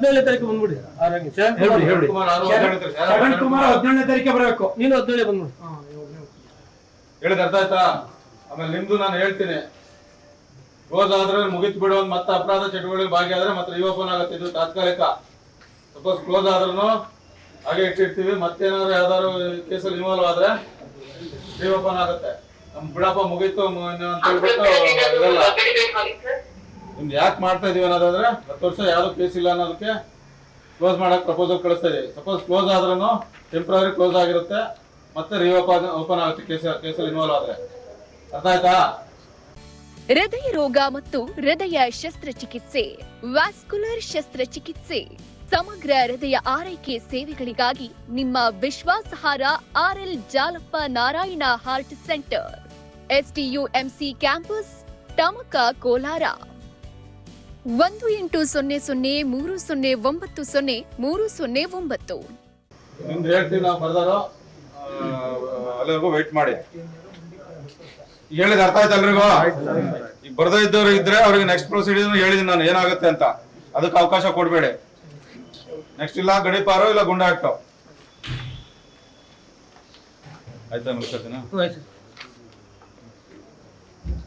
ಹದಿನೇಳನೇ ತಾರೀಕು ಬಂದ್ಬಿಡಿ. ಶರಣ್ ಕುಮಾರ್ ಹದಿನೇಳನೇ ತಾರೀಕು. ಬರಬೇಕು. ನೀನು ಹದಿನೇಳೇ ಬಂದ್ಬಿಡಿ. ಹೇಳಿದ ಅರ್ಥ ಆಯ್ತಾ? ಆಮೇಲೆ ನಿಮ್ದು ನಾನು ಹೇಳ್ತೀನಿ. ಕ್ಲೋಸ್ ಆದ್ರೆ ಮುಗಿತ್ ಬಿಡು ಮತ್ತೆ ಅಪರಾಧ ಚಟುವಟಿಕೆ ಭಾಗಿಯಾದ್ರೆ ಮತ್ತೆ ರಿಓಪನ್ ಆಗುತ್ತೆ ಇದು ತಾತ್ಕಾಲಿಕ. ಸಪೋಸ್ ಕ್ಲೋಸ್ ಆದ್ರೂ ಹಾಗೆ ಇಟ್ಟಿರ್ತೀವಿ ಮತ್ತೇನಾದ್ರು ಯಾವ್ದಾದ್ರು ಕೇಸಲ್ಲಿ ಇನ್ವಾಲ್ವ್ ಆದ್ರೆ ರಿಓಪನ್ ಆಗುತ್ತೆ. ನಮ್ ಬಿಡಪ್ಪ ಮುಗೀತು ಅಂತ ಹೇಳ್ಬಿಟ್ಟು ನಿಮ್ದು ಯಾಕೆ ಮಾಡ್ತಾ ಇದೀವಿ ಅನ್ನೋದಾದ್ರೆ, ಹತ್ತು ವರ್ಷ ಯಾವ್ದು ಕೇಸ್ ಇಲ್ಲ ಅನ್ನೋದಕ್ಕೆ ಕ್ಲೋಸ್ ಮಾಡೋಕೆ ಪ್ರಪೋಸಲ್ ಕಳಿಸ್ತಾ ಇದೀವಿ. ಸಪೋಸ್ ಕ್ಲೋಸ್ ಆದ್ರೂ ಟೆಂಪ್ರವರಿ ಕ್ಲೋಸ್ ಆಗಿರುತ್ತೆ, ಮತ್ತೆ ರಿಓಪನ್ ಓಪನ್ ಆಗುತ್ತೆ ಕೇಸ್ ಕೇಸಲ್ಲಿ ಇನ್ವಾಲ್ವ್ ಆದ್ರೆ. ಅರ್ಥ ಆಯ್ತಾ? ಹೃದಯ ರೋಗ ಮತ್ತು ಹೃದಯ ಶಸ್ತ್ರಚಿಕಿತ್ಸೆ, ವ್ಯಾಸ್ಕುಲರ್ ಶಸ್ತ್ರಚಿಕಿತ್ಸೆ, ಸಮಗ್ರ ಹೃದಯ ಆರೈಕೆ ಸೇವೆಗಳಿಗಾಗಿ ನಿಮ್ಮ ವಿಶ್ವಾಸಾರ್ಹ RL Jalappa Narayana heart centre STUMC campus Tamaka Kolar. ಒಂದು ಎಂಟು ಸೊನ್ನೆ ಸೊನ್ನೆ ಮೂರು ಸೊನ್ನೆ ಒಂಬತ್ತು ಸೊನ್ನೆ ಮೂರು ಸೊನ್ನೆ ಒಂಬತ್ತು. ನಿಮ್ದು ಹೇಳ್ತೀವಿ ನಾವು ಬರ್ದಾರೋ ಅಲ್ಲಿವರೆಗೂ ವೆಯ್ಟ್ ಮಾಡಿ. ಹೇಳಿದ ಅರ್ಥ ಆಯ್ತು ಎಲ್ರಿಗೂ? ಈಗ ಬರ್ದೇ ಇದ್ದವ್ರು ಇದ್ರೆ ಅವ್ರಿಗೆ ನೆಕ್ಸ್ಟ್ ಪ್ರೊಸೀಡಿಯರ್ ಹೇಳಿದೀನಿ ನಾನು ಏನಾಗುತ್ತೆ ಅಂತ. ಅದಕ್ಕೆ ಅವಕಾಶ ಕೊಡಬೇಡಿ. ನೆಕ್ಸ್ಟ್ ಇಲ್ಲ ಗಡಿಪಾರೋ ಇಲ್ಲ ಗುಂಡ ಹಾಕ್ತಾವ್ ಆಯ್ತಾ ಮುಗಿಸ್ತೀನ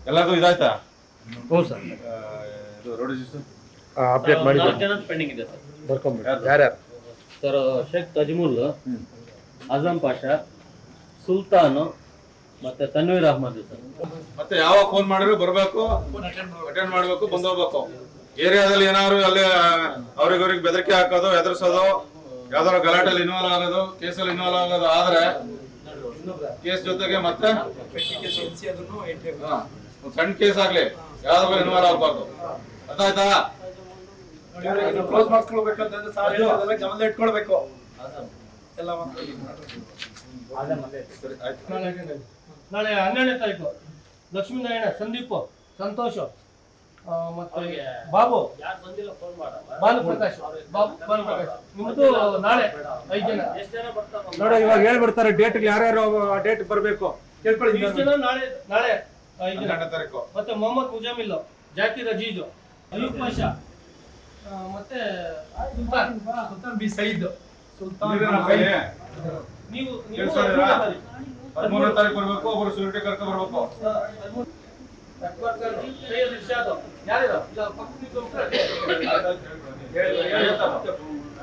ಎಲ್ಲರಿಗೂ ಇದಾಯ್ತಾ? ಹ್ಞೂ ಸರ್. ಅಪ್ಡೇಟ್ ಮಾಡಿ ಪೆಂಡಿಂಗ್ ಇದೆ ಸರ್. ಬರ್ಕೊಂಬಿಡಿ. ಯಾರ್ಯಾರು? ಸರ್ ಶೇಖ್ ತಜ್ಮುಲ್ ಅಜಂ ಪಾಷಾ ಸುಲ್ತಾನು ಮತ್ತೆ ತನ್ವೀರ್ ಅಹಮದ್ ಸರ್. ಮತ್ತೆ ಯಾವಾಗ ಫೋನ್ ಮಾಡಿದ್ರು ಬರಬೇಕು ಅಟೆಂಡ್ ಮಾಡಬೇಕು ಬಂದ್ ಹೋಗ್ಬೇಕು. ಏರಿಯಾದಲ್ಲಿ ಏನಾದ್ರು ಅಲ್ಲಿ ಅವ್ರಿಗವ್ರಿಗೆ ಬೆದರಿಕೆ ಹಾಕೋದು ಎದುರಿಸೋದು ಯಾವ್ದಾದ್ರು ಗಲಾಟೆಯಲ್ಲಿ ಇನ್ವಾಲ್ವ್ ಆಗೋದು ಕೇಸಲ್ಲಿ ಇನ್ವಾಲ್ವ್ ಆಗೋದು ಆದ್ರೆ ಕೇಸ್ ಜೊತೆಗೆ ಮತ್ತೆ ಸಣ್ಣ ಕೇಸ್ ಆಗ್ಲಿ ಯಾವ್ದಾರು ಇನ್ವಾಲ್ವ್ ಆಗ್ಬಾರ್ದು. ಅರ್ಥ ಆಯ್ತಾ ಕ್ಲೋಸ್ ಮಾಡ್ಕೊಳ್ಬೇಕಂತಂದ್ರೆ ಸಾರ್ ಹೇಳಿದ್ರೆಲ್ಲ ಗಮನ ಇಟ್ಕೊಳ್ಬೇಕು. ಎಲ್ಲ ನಾಳೆ ನಾಳೆ ಹನ್ನೆರಡನೇ ತಾರೀಕು. ಲಕ್ಷ್ಮೀನಾರಾಯಣ ಸಂದೀಪ್ ಸಂತೋಷ್ ಆ, ಮತ್ತೆ ಬಾಬು. ಭಾನುಪ್ರಕಾಶ್ ನಿಮ್ದು ನಾಳೆ ಐದು ಜನ. ಎಷ್ಟು ಜನ ಬರ್ತಾರೆ? ನೋಡಿ ಇವಾಗ ಹೇಳ್ಬಿಡ್ತಾರೆ ಡೇಟ್ ಯಾರ್ಯಾರು ಡೇಟ್ ಬರಬೇಕು. ಕೇಳ್ಕೊಳ್ಳಿ ನಾಳೆ ನಾಳೆ ಐದು ಜನ. ಮತ್ತೆ ಮೊಹಮ್ಮದ್ ಮುಜಾಮಿಲ್ ಜಾಕಿರ್ ಅಜೀಜ್. ಅಯೂಬ್ ಪಾಷಾ ಮತ್ತೆ ಸುಲ್ತಾನ್. ಸುಲ್ತಾನ್ ಬಿ ಸೈದ್. ಸುಲ್ತಾನ್ ನೀವು ನೀವು? ಹದಿಮೂರನೇ ತಾರೀಕು. ಬರ್ಬೇಕು ಒಬ್ಬರು ಸೂರ್ಯ ಕರ್ಕೊ ಬರ್ಬೇಕು.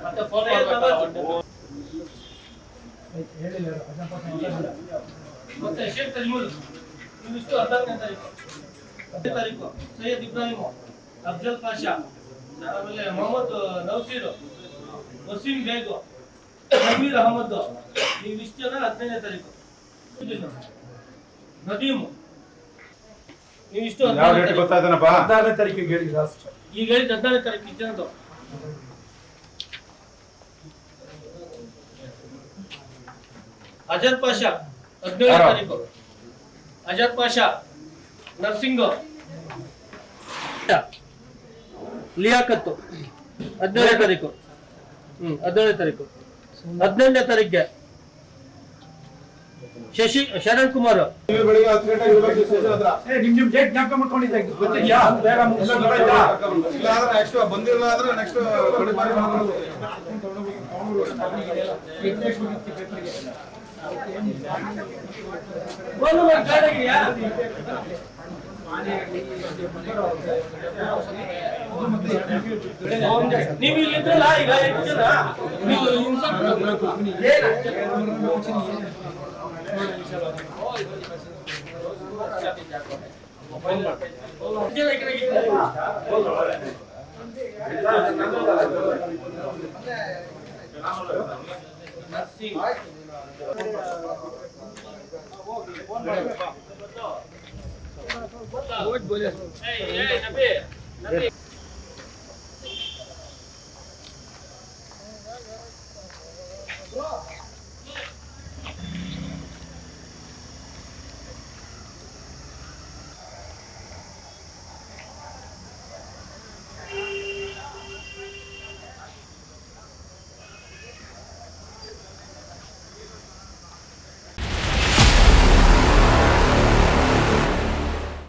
ಮತ್ತೆ ಫೋನ್ ಮತ್ತೆ ಶೇಖ್ ತಜ್ಮುಲ್ ಇವಿಷ್ಟು ಹದಿನಾಲ್ಕನೇ ತಾರೀಕು. ಹತ್ತನೇ ತಾರೀಕು. ಸೈಯದ್ ಇಬ್ರಾಹಿಂ ಅಫ್ಜಲ್ ಪಾಷಾ ಆಮೇಲೆ ಮೊಹಮ್ಮದ್ ನೌಸೀರ್ ವಸೀಂ ಬೇಗ್ ನಬೀರ್ ಅಹಮದ್ ಇವಿಷ್ಟು ಜನ ಹದಿನೈದನೇ ತಾರೀಕು. ನದೀಮ್. ನೀವಿಷ್ಟು ಹದಿನಾರನೇ ತಾರೀಕಿಗೆ ಹೇಳಿ ಲಾಸ್ಟ್. ಈಗ ಹೇಳಿದ ಹದಿನಾರನೇ ತಾರೀಕು ಇದ್ದೇನದು ಅಜರ್ ಪಾಷಾ ಹದಿನೇಳನೇ? ತಾರೀಕು. ಅಜರ್ ಪಾಷಾ ನರ್ಸಿಂಗ್. ಲಿಯಾಕತ್ತು. ಹದಿನೇಳನೇ ತಾರೀಕು. ಹ್ಮ್ ಹದಿನೇಳನೇ ತಾರೀಕು. ಹದಿನೆಂಟನೇ ತಾರೀಕಿಗೆ. ಶಶಿ ಶರಣ್ ಕುಮಾರ್. ಬಂದಿಲ್ಲ ಅಂದ್ರೆ ನೆಕ್ಸ್ಟ್ ಗಡಿಪಾರಿ ಮಾಡ್ಬೋದು ಒಂದು ಮಾಡಿ ಗಾಡಿಯಾಗಿದ್ಯಾ? ನೀವು ಇಲ್ಲಿ ಇದ್ರಲ್ಲ ಈಗ ಎಂಟು ಜನ ನೀವು ಇನ್ಸ್ಪೆಕ್ಟರ್ ಜನ ಈ ಕಡೆಗೆ ಇದ್ದಾರೆ. ಏಯ್, ಏಯ್, ನಬಿ, ನಬಿ.